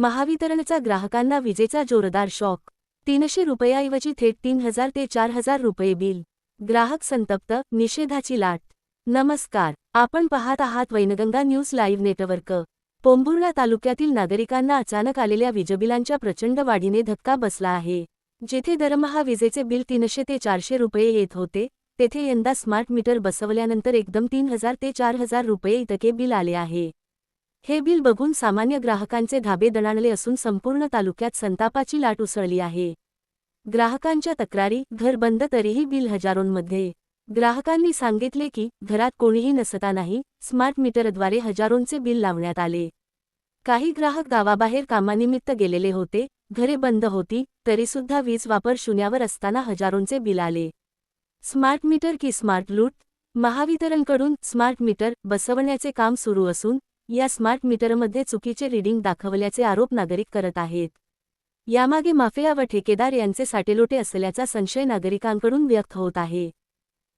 महावितरणचा ग्राहकांना विजेचा जोरदार शॉक. तीनशे रुपयाऐवजी थेट तीन हजार ते चार हजार रुपये बिल. ग्राहक संतप्त निषेधाची लाट. नमस्कार आपण पाहत आहात Wainganga news live network. Pombhurna तालुक्यातील नागरिकांना अचानक आलेल्या विजबिलांच्या प्रचंड वाढीने धक्का बसला आहे. जेथे दरमहा विजेचे बिल तीनशे ते चारशे रुपये येत होते तेथे यंदा स्मार्ट मीटर बसवल्यानंतर एकदम तीन हजार ते चार हजार रुपये इतके बिल आले आहे. हे बिल बघून सामान्य ग्राहकांचे धाबे दणाणले असून संपूर्ण तालुक्यात संतापाची लाट उसळली आहे. ग्राहकांच्या तक्रारी घर बंद तरीही बिल हजारोंमध्ये. ग्राहकांनी सांगितले की घरात कोणीही नसतानाही स्मार्ट मीटरद्वारे हजारोंचे बिल लावण्यात आले. काही ग्राहक गावाबाहेर कामानिमित्त गेलेले होते घरे बंद होती तरीसुद्धा वीज वापर शून्यावर असताना हजारोंचे बिल आले. स्मार्ट मीटर की स्मार्ट लूट? महावितरणकडून स्मार्ट मीटर बसवण्याचे काम सुरू असून या स्मार्ट मीटरमध्ये चुकीचे रीडिंग दाखवल्याचे आरोप नागरिक करत आहेत. यामागे माफिया व ठेकेदार यांचे साटेलोटे असल्याचा संशय नागरिकांकडून व्यक्त होत आहे.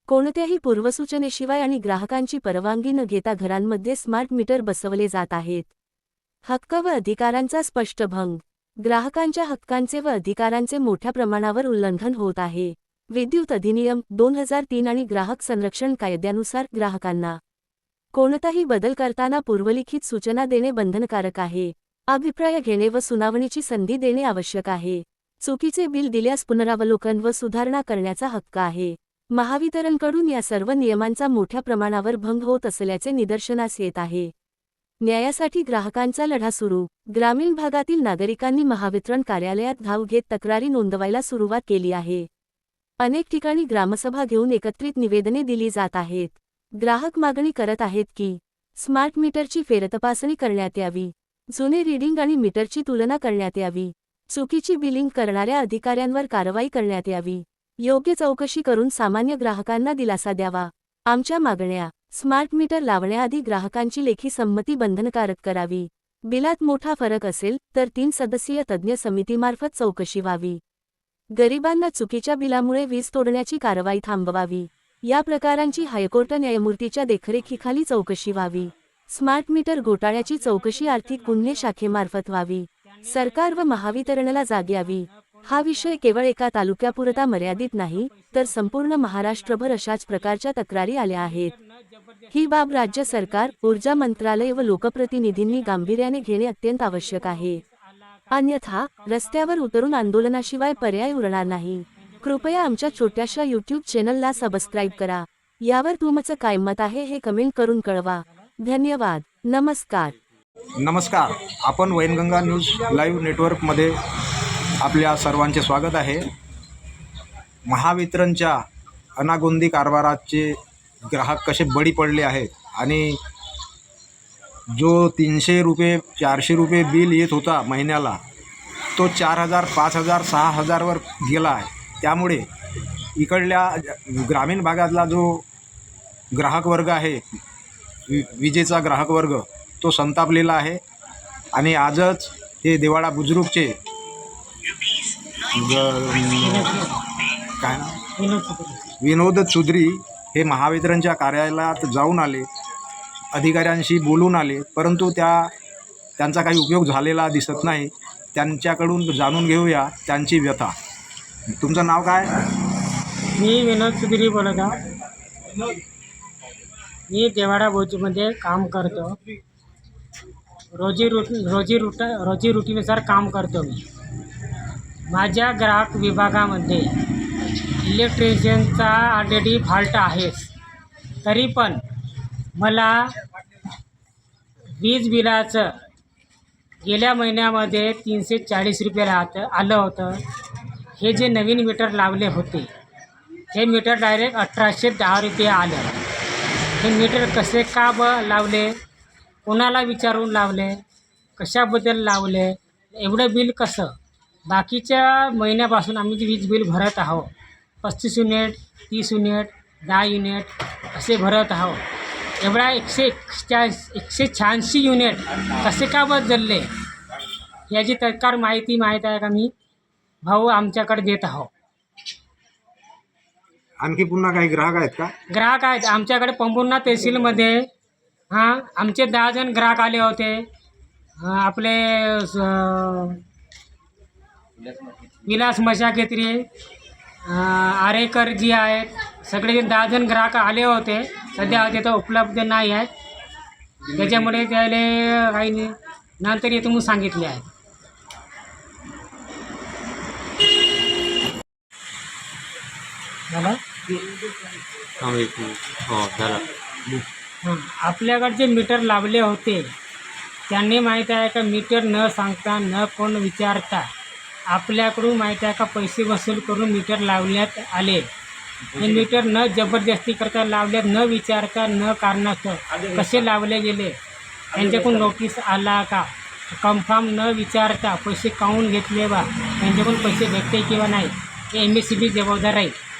कोणत्याही पूर्वसूचनेशिवाय आणि ग्राहकांची परवानगी न घेता घरांमध्ये स्मार्ट मीटर बसवले जात आहेत. हक्क व अधिकारांचा स्पष्ट भंग. ग्राहकांच्या हक्कांचे व अधिकारांचे मोठ्या प्रमाणावर उल्लंघन होत आहे. विद्युत अधिनियम दोन हजार तीन आणि ग्राहक संरक्षण कायद्यानुसार ग्राहकांना कोणताही बदल करताना पूर्वलिखित सूचना देणे बंधनकारक आहे. अभिप्राय घेणे व सुनावणीची संधी देणे आवश्यक आहे. चुकीचे बिल दिल्यास पुनरावलोकन व सुधारणा करण्याचा हक्क आहे. महावितरणकडून या सर्व नियमांचा मोठ्या प्रमाणावर भंग होत असल्याचे निदर्शनास येत आहे. न्यायासाठी ग्राहकांचा लढा सुरू. ग्रामीण भागातील नागरिकांनी महावितरण कार्यालयात धाव घेत तक्रारी नोंदवायला सुरुवात केली आहे. अनेक ठिकाणी ग्रामसभा घेऊन एकत्रित निवेदने दिली जात आहेत. ग्राहक मागणी करत आहेत की स्मार्ट मीटरची फेरतपासणी करण्यात यावी जुने रीडिंग आणि मीटरची तुलना करण्यात यावी चुकीची बिलिंग करणाऱ्या अधिकाऱ्यांवर कारवाई करण्यात यावी योग्य चौकशी करून सामान्य ग्राहकांना दिलासा द्यावा. आमच्या मागण्या स्मार्ट मीटर लावण्याआधी ग्राहकांची लेखी संमती बंधनकारक करावी. बिलात मोठा फरक असेल तर तीन सदस्यीय तज्ज्ञ समितीमार्फत चौकशी व्हावी. गरिबांना चुकीच्या बिलामुळे वीज तोडण्याची कारवाई थांबवावी. या प्रकारांची हायकोर्ट न्यायमूर्तीच्या देखरेखीखाली चौकशी व्हावी. स्मार्ट मीटर घोटाळ्याची चौकशी आर्थिक गुन्हे शाखेमार्फत व्हावी. सरकार व महावितरणला जाग यावी. हा विषय केवळ एका तालुक्यापुरता मर्यादित नाही तर संपूर्ण महाराष्ट्रभर अशाच प्रकारच्या तक्रारी आल्या आहेत. ही बाब राज्य सरकार ऊर्जा मंत्रालय व लोकप्रतिनिधींनी गांभीर्याने घेणे अत्यंत आवश्यक आहे. अन्यथा रस्त्यावर उतरून आंदोलनाशिवाय पर्याय उरणार नाही. कृपया आमच्या छोट्याशा यूट्यूब चॅनलला सबस्क्राईब करा. यावर तुमचं काय मत आहे हे कमेंट करून कळवा. धन्यवाद. नमस्कार. नमस्कार. आपण वैनगंगा न्यूज लाईव्ह नेटवर्कमध्ये आपल्या सर्वांचे स्वागत आहे. महावितरणच्या अनागोंदी कारभाराचे ग्राहक कसे बळी पडले आहेत आणि जो तीनशे रुपये चारशे रुपये बिल येत होता महिन्याला तो चार हजार पाच हजार सहा हजारवर गेला आहे. त्यामुळे इकडल्या ग्रामीण भागातला जो ग्राहक वर्ग आहे वि विजेचा ग्राहक वर्ग तो संतापलेला आहे. आणि आजच हे देवाडा बुजुर्गचे काय विनोद चुधरी हे महावितरणच्या कार्यालयात जाऊन आले अधिकाऱ्यांशी बोलून आले परंतु त्या त्यांचा काही उपयोग झालेला दिसत नाही. त्यांच्याकडून जाणून घेऊया त्यांची व्यथा. तुमचं नाव काय? मी विनोद सुगिरी बोलत आहो. मी देवाडा भोजीमध्ये काम करतो. रोजी रुट रोजी रुट रोजी रुटीनुसार काम करतो मी. माझ्या ग्राहक विभागामध्ये इलेक्ट्रिशियनचा ऑलरेडी फॉल्ट आहेच तरी पण मला वीज बिलाचं गेल्या महिन्यामध्ये तीनशे चाळीस रुपये राहत आलं होतं. हे जे नवीन मीटर लावले होते हे मीटर डायरेक्ट अठराशे दहा रुपये आलं. हे मीटर कसे का ब लावले? कोणाला विचारून लावले? कशाबद्दल लावले? एवढं बिल कसं? बाकीच्या महिन्यापासून आम्ही जे वीज बिल भरत आहोत पस्तीस युनिट तीस युनिट दहा युनिट असे भरत आहोत. एवढा एकशे एकशा एकशे शहाऐंशी युनिट कसे का बदलले याची तत्काळ माहिती माहीत आहे का मी? भाऊ आमच्याकडे देत आहो. आणखी पुन्हा काही ग्राहक आहेत का? ग्राहक आहेत. आमच्याकडे पंपुर्णा तहसीलमध्ये हां आमचे दहा जण ग्राहक आले होते. अं, आपले स- विलास मशाकेत्री आरेकर जी आहेत. सगळे जे दहा जण ग्राहक आले होते. सध्या तिथं उपलब्ध नाही आहेत. त्याच्यामुळे त्याला काही नाही. नंतर येतो म्हणून सांगितले आहे झालं? थांब एक मिनिट. हो झाला. हां. आपल्याकडे जे मीटर लावले होते. त्यांनी माहीत आहे का मीटर न सांगता न कोण विचारता? आपल्याकडून माहीत आहे का पैसे वसूल करून मीटर लावण्यात आले? हे मीटर न जबरदस्ती करता लावल्यात न विचारता न कारणास्तव कसे लावले गेले? त्यांच्याकडून नोटीस आला का? कन्फर्म न विचारता पैसे काढून घेतले बा? त्यांच्याकडून पैसे भेटते किंवा नाही? हे एम एस सी बी जबाबदार आहे.